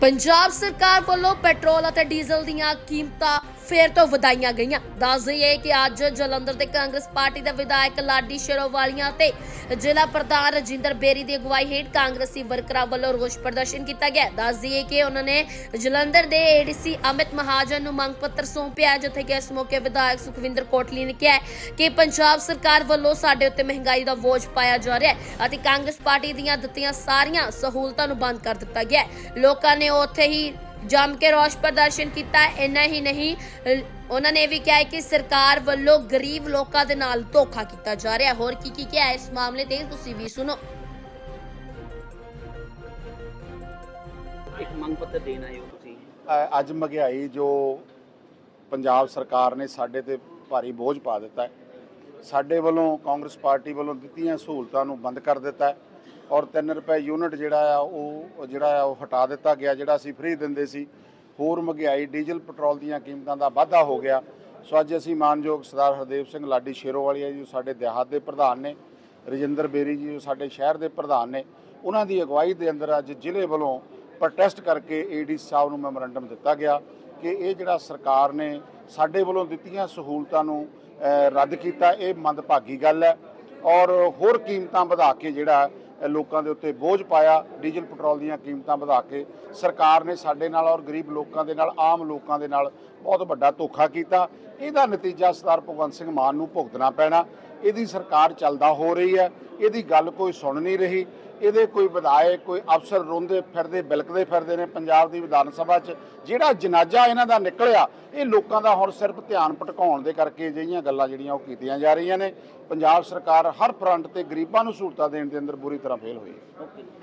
ਪੰਜਾਬ ਸਰਕਾਰ ਵੱਲੋਂ ਪੈਟਰੋਲ ਅਤੇ ਡੀਜ਼ਲ ਦੀਆਂ ਕੀਮਤਾਂ ਫੇਰ ਤੋਂ ਵਧਾਈਆਂ ਗਈਆਂ। ਦੱਸ ਦਈਏ ਕਿ ਅੱਜ ਜਲੰਧਰ ਦੇ ਕਾਂਗਰਸ ਪਾਰਟੀ ਦੇ ਵਿਧਾਇਕ ਲਾਡੀ ਸ਼ੇਰੋਵਾਲੀਆਂ ਤੇ ਜ਼ਿਲ੍ਹਾ ਪ੍ਰਧਾਨ ਰਜਿੰਦਰ ਬੇਰੀ ਦੀ ਅਗਵਾਈ ਹੇਠ ਕਾਂਗਰਸੀ ਵਰਕਰਾਂ ਵੱਲੋਂ ਰੋਸ ਪ੍ਰਦਰਸ਼ਨ ਕੀਤਾ ਗਿਆ। ਦੱਸ ਦਈਏ ਕਿ ਉਹਨਾਂ ਨੇ ਜਲੰਧਰ ਦੇ ਏਡੀਸੀ ਅਮਿਤ ਮਹਾਜਨ ਨੂੰ ਮੰਗ ਪੱਤਰ ਸੌਂਪਿਆ, ਜਿੱਥੇ ਕਿ ਇਸ ਮੌਕੇ ਵਿਧਾਇਕ ਸੁਖਵਿੰਦਰ ਕੋਟਲੀ ਨੇ ਕਿਹਾ ਕਿ ਪੰਜਾਬ ਸਰਕਾਰ ਵੱਲੋਂ ਸਾਡੇ ਉੱਤੇ ਮਹਿੰਗਾਈ ਦਾ ਬੋਝ ਪਾਇਆ ਜਾ ਰਿਹਾ ਹੈ ਅਤੇ ਕਾਂਗਰਸ ਪਾਰਟੀ ਦੀਆਂ ਦਿੱਤੀਆਂ ਸਾਰੀਆਂ ਸਹੂਲਤਾਂ ਨੂੰ ਬੰਦ ਕਰ ਦਿੱਤਾ ਗਿਆ ਲੋਕਾਂ ਨੇ ਉੱਥੇ ਹੀ ਜੰਮ ਕੇ ਰੋਸ ਪ੍ਰਦਰਸ਼ਨ ਕੀਤਾ ਇੰਨਾ ਹੀ ਨਹੀਂ। ਉਹਨਾਂ ਨੇ ਵੀ ਕਿਹਾ ਕਿ ਸਰਕਾਰ ਵੱਲੋਂ ਗਰੀਬ ਲੋਕਾਂ ਦੇ ਨਾਲ ਧੋਖਾ ਕੀਤਾ ਜਾ ਰਿਹਾ। ਹੋਰ ਕੀ ਕੀ ਕਿਹਾ ਇਸ ਮਾਮਲੇ ਤੇ ਤੁਸੀਂ ਵੀ ਸੁਣੋ। ਇੱਕ ਮੰਗ ਪੱਤਰ ਦੇਣ ਆਏ ਹੋ ਤੁਸੀਂ? ਅੱਜ ਮਹਿੰਗਾਈ ਜੋ ਪੰਜਾਬ ਸਰਕਾਰ ਨੇ ਸਾਡੇ ਤੇ ਭਾਰੀ ਬੋਝ ਪਾ ਦਿੱਤਾ ਹੈ। ਸਾਡੇ ਵੱਲੋਂ ਕਾਂਗਰਸ ਪਾਰਟੀ ਵੱਲੋਂ ਦਿੱਤੀਆਂ ਸਹੂਲਤਾਂ ਨੂੰ ਬੰਦ ਕਰ ਦਿੱਤਾ ਹੈ। ਔਰ 3 ਰੁਪਏ ਯੂਨਿਟ ਜਿਹੜਾ ਆ, ਉਹ ਜਿਹੜਾ ਆ, ਉਹ ਹਟਾ ਦਿੱਤਾ ਗਿਆ, ਜਿਹੜਾ ਅਸੀਂ ਫ੍ਰੀ ਦਿੰਦੇ ਸੀ। ਹੋਰ ਮਹਿੰਗਾਈ, ਡੀਜ਼ਲ, ਪੈਟਰੋਲ ਦੀਆਂ ਕੀਮਤਾਂ ਦਾ ਵਾਧਾ ਹੋ ਗਿਆ। ਸੋ ਅੱਜ ਅਸੀਂ ਮਾਨਯੋਗ ਸਰਦਾਰ ਹਰਦੇਵ ਸਿੰਘ ਲਾਡੀ ਸ਼ੇਰੋਵਾਲੀਆ ਜੀ ਜੋ ਸਾਡੇ ਦਿਹਾਤ ਦੇ ਪ੍ਰਧਾਨ ਨੇ, ਰਜਿੰਦਰ ਬੇਰੀ ਜੀ ਜੋ ਸਾਡੇ ਸ਼ਹਿਰ ਦੇ ਪ੍ਰਧਾਨ ਨੇ, ਉਹਨਾਂ ਦੀ ਅਗਵਾਈ ਦੇ ਅੰਦਰ ਅੱਜ ਜ਼ਿਲ੍ਹੇ ਵੱਲੋਂ ਪ੍ਰੋਟੈਸਟ ਕਰਕੇ ਏਡੀ ਸਾਹਿਬ ਨੂੰ ਮੈਮੋਰੰਡਮ ਦਿੱਤਾ ਗਿਆ ਕਿ ਇਹ ਜਿਹੜਾ ਸਰਕਾਰ ਨੇ ਸਾਡੇ ਵੱਲੋਂ ਦਿੱਤੀਆਂ ਸਹੂਲਤਾਂ ਨੂੰ ਰੱਦ ਕੀਤਾ, ਇਹ ਮੰਦਭਾਗੀ ਗੱਲ ਹੈ। ਔਰ ਹੋਰ ਕੀਮਤਾਂ ਵਧਾ ਕੇ ਜਿਹੜਾ ਲੋਕਾਂ ਦੇ ਉੱਤੇ ਬੋਝ ਪਾਇਆ, ਡੀਜ਼ਲ ਪੈਟਰੋਲ ਦੀਆਂ ਕੀਮਤਾਂ ਵਧਾ ਕੇ। ਸਰਕਾਰ ਨੇ ਸਾਡੇ ਨਾਲ ਔਰ ਗਰੀਬ ਲੋਕਾਂ ਦੇ ਨਾਲ, ਆਮ ਲੋਕਾਂ ਦੇ ਨਾਲ ਬਹੁਤ ਵੱਡਾ ਧੋਖਾ ਕੀਤਾ। ਇਹਦਾ ਨਤੀਜਾ ਸਰਦਾਰ ਭਗਵੰਤ ਸਿੰਘ ਮਾਨ ਨੂੰ ਭੁਗਤਣਾ ਪੈਣਾ। ਇਹਦੀ ਸਰਕਾਰ ਚੱਲਦਾ ਹੋ ਰਹੀ ਹੈ। ਇਹਦੀ ਗੱਲ ਕੋਈ ਸੁਣ ਨਹੀਂ ਰਹੀ। ਇਹਦੇ ਕੋਈ ਵਿਧਾਇਕ, ਕੋਈ ਅਫਸਰ ਰੋਂਦੇ ਫਿਰਦੇ, ਬਿਲਕਦੇ ਫਿਰਦੇ ਨੇ ਪੰਜਾਬ ਦੀ ਵਿਧਾਨ ਸਭਾ 'ਚ। ਜਿਹੜਾ ਜਨਾਜ਼ਾ ਇਹਨਾਂ ਦਾ ਨਿਕਲਿਆ, ਇਹ ਲੋਕਾਂ ਦਾ ਹੁਣ ਸਿਰਫ ਧਿਆਨ ਭਟਕਾਉਣ ਦੇ ਕਰਕੇ ਅਜਿਹੀਆਂ ਗੱਲਾਂ ਜਿਹੜੀਆਂ ਉਹ ਕੀਤੀਆਂ ਜਾ ਰਹੀਆਂ ਨੇ। ਪੰਜਾਬ ਸਰਕਾਰ ਹਰ ਫਰੰਟ ਤੇ ਗਰੀਬਾਂ ਨੂੰ ਸਹੂਲਤਾਂ ਦੇਣ ਦੇ ਅੰਦਰ ਬੁਰੀ ਤਰ੍ਹਾਂ ਫੇਲ ਹੋਈ ਹੈ।